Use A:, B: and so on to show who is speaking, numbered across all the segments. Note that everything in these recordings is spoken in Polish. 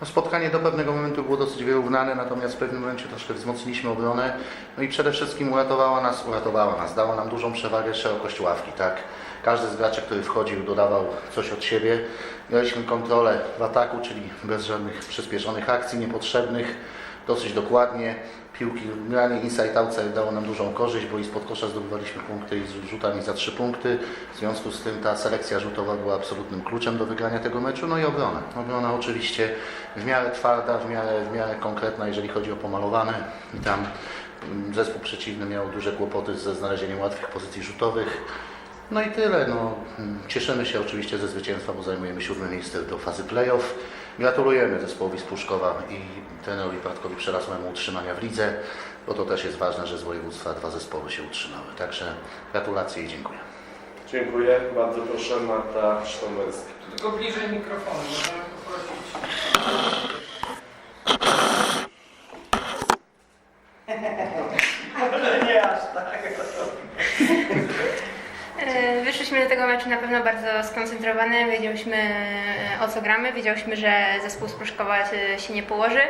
A: No, spotkanie do pewnego momentu było dosyć wyrównane, natomiast w pewnym momencie troszkę wzmocniliśmy obronę. No i przede wszystkim uratowała nas, uratowała nas, dała nam dużą przewagę szerokość ławki, tak? Każdy z graczy, który wchodził, dodawał coś od siebie. Mieliśmy kontrolę w ataku, czyli bez żadnych przyspieszonych akcji niepotrzebnych, dosyć dokładnie. Piłki, granie inside outside dało nam dużą korzyść, bo i spod kosza zdobywaliśmy punkty i z rzutami za trzy punkty. W związku z tym ta selekcja rzutowa była absolutnym kluczem do wygrania tego meczu. No i obrona. Obrona oczywiście w miarę twarda, w miarę, w miarę konkretna, jeżeli chodzi o pomalowane. I tam mm, zespół przeciwny miał duże kłopoty ze znalezieniem łatwych pozycji rzutowych. No i tyle. No, cieszymy się oczywiście ze zwycięstwa, bo zajmujemy siódme miejsce do fazy playoff. Gratulujemy zespołowi z Pruszkowa i trenerowi Bartkowi Przerasłemu utrzymania w lidze, bo to też jest ważne, że z województwa dwa zespoły się utrzymały. Także gratulacje i dziękuję.
B: Dziękuję. Bardzo proszę Marta Sztomberska.
C: Tylko bliżej mikrofonu, możemy poprosić. Nie aż tak.
D: E, Wyszliśmy do tego meczu na pewno bardzo skoncentrowane, wiedziałyśmy e, o co gramy, wiedziałyśmy, że zespół z Pruszkowa e, się nie położy.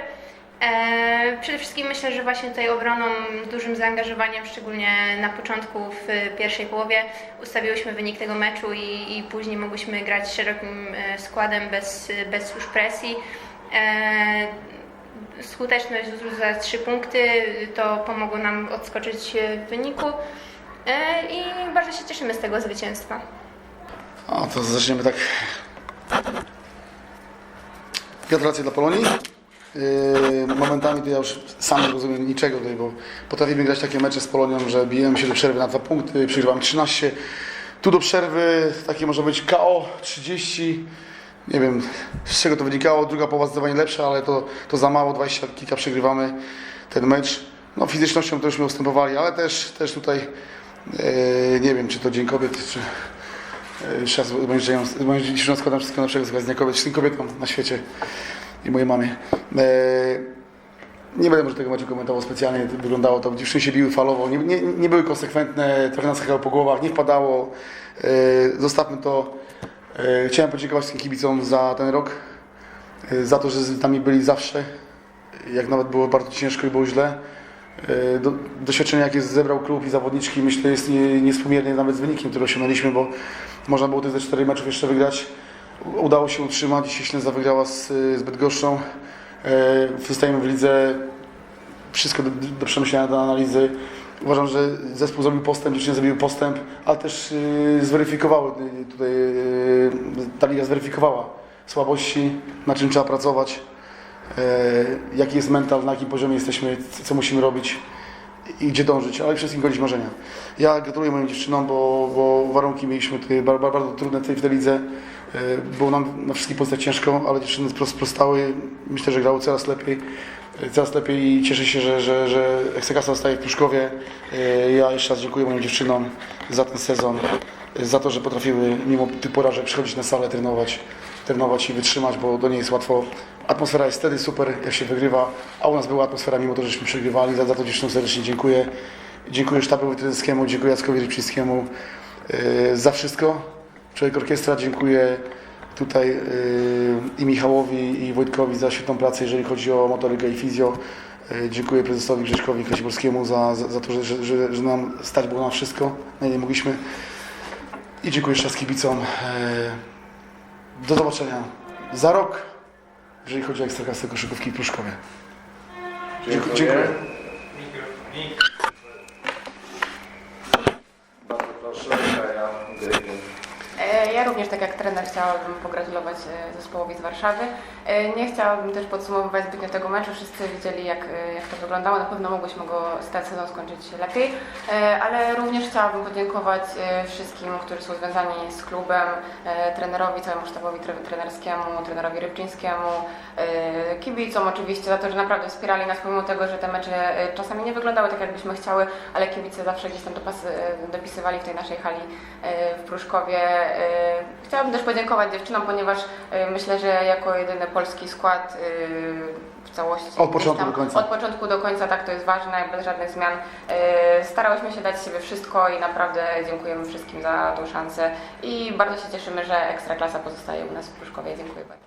D: Przede wszystkim myślę, że właśnie tutaj obroną, dużym zaangażowaniem, szczególnie na początku w pierwszej połowie, ustawiłyśmy wynik tego meczu i, i później mogłyśmy grać szerokim składem bez, bez już presji. Skuteczność za trzy punkty to pomogło nam odskoczyć w wyniku. E, I bardzo się cieszymy z tego zwycięstwa.
E: O, to zaczniemy tak. Gratulacje dla Polonii. Yy, momentami to ja już sam nie rozumiem niczego tutaj, bo potrafimy grać takie mecze z Polonią, że bijemy się do przerwy na dwa punkty, przegrywamy 13. Tu do przerwy takie może być KO 30. Nie wiem z czego to wynikało. Druga połowa zdecydowanie lepsza, ale to, to za mało. 20 kilka przegrywamy ten mecz. No fizycznością to już my ustępowali, ale też, też tutaj nie wiem czy to dzień kobiet, czy, raz moim życzeniom składam wszystkiego najlepszego z Dnia Kobiet, wszystkim kobietom na świecie i mojej mamie. E, nie będę może tego meczu komentował specjalnie, wyglądało to, dziewczyny się biły falowo, nie, nie, nie były konsekwentne, trochę nas skakało po głowach, nie wpadało. E, zostawmy to. E, chciałem podziękować wszystkim kibicom za ten rok, e, za to, że z nami byli zawsze, jak nawet było bardzo ciężko i było źle. E, Do, doświadczenie, jakie zebrał klub i zawodniczki, myślę, jest nie, nawet z wynikiem, który osiągnęliśmy, bo można było tych ze czterech meczów jeszcze wygrać. Udało się utrzymać. Dzisiaj Ślęza wygrała z, z Bydgoszczą. E, Wystajemy w lidze. Wszystko do, do przemyślenia, do analizy. Uważam, że zespół zrobił postęp, dziewczyny zrobiły postęp, ale też y, zweryfikowały tutaj, ta liga zweryfikowała słabości, na czym trzeba pracować e, jaki jest mental, na jakim poziomie jesteśmy, co musimy robić i gdzie dążyć, ale wszystkim godzić marzenia. Ja gratuluję moim dziewczynom, bo, bo warunki mieliśmy tutaj bardzo, bardzo trudne tej, w tej lidze. E, Było nam na wszystkich pozycjach ciężko, ale dziewczyny spro- sprostały. Myślę, że grały coraz lepiej. e, Coraz lepiej i cieszę się, że, że, że zostaje w Pruszkowie. E, Ja jeszcze raz dziękuję moim dziewczynom za ten sezon, e, za to, że potrafiły mimo tych porażek przychodzić na salę, trenować, trenować i wytrzymać, bo do niej jest łatwo. Atmosfera jest wtedy super, jak się wygrywa, a u nas była atmosfera, mimo to, żeśmy przegrywali. Za, za to dziewczynom serdecznie dziękuję. Dziękuję sztabowi trenerskiemu, dziękuję Jackowi Rybczyńskiemu yy, za wszystko. Człowiek orkiestra, dziękuję tutaj yy, i Michałowi i Wojtkowi za świetną pracę, jeżeli chodzi o motorykę i fizjo. Yy, Dziękuję prezesowi Grześkowi Krasiborskiemu za, za, za to, że, że, że, nam stać było na wszystko, na ile mogliśmy. I dziękuję jeszcze raz kibicom. Do zobaczenia za rok, jeżeli chodzi o Ekstraklasę koszykówki w Pruszkowie.
B: Dziękuję.
E: Dziękuję.
B: Bardzo proszę, Kaja Grygiel.
F: E, Ja również, tak jak trener, chciałabym pogratulować e, zespołowi z Warszawy. E, Nie chciałabym też podsumowywać zbytnio tego meczu. Wszyscy widzieli, jak, e, jak to wyglądało. Na pewno mogłyśmy go stać sezon skończyć lepiej, ale również chciałabym podziękować wszystkim, którzy są związani z klubem, trenerowi, całemu sztabowi tre- trenerskiemu, trenerowi Rybczyńskiemu, kibicom oczywiście za to, że naprawdę wspierali nas, pomimo tego, że te mecze czasami nie wyglądały tak, jakbyśmy chciały, ale kibice zawsze gdzieś tam dopisywali w tej naszej hali w Pruszkowie. Chciałabym też podziękować dziewczynom, ponieważ e, myślę, że jako jedyny polski skład e, w całości.
E: Od początku
F: tam-
E: do końca.
F: Od początku do końca, tak to jest ważne, bez żadnych zmian. E, Starałyśmy się dać z siebie wszystko i naprawdę dziękujemy wszystkim za tą szansę i bardzo się cieszymy, że Ekstraklasa pozostaje u nas w Pruszkowie. Dziękuję bardzo.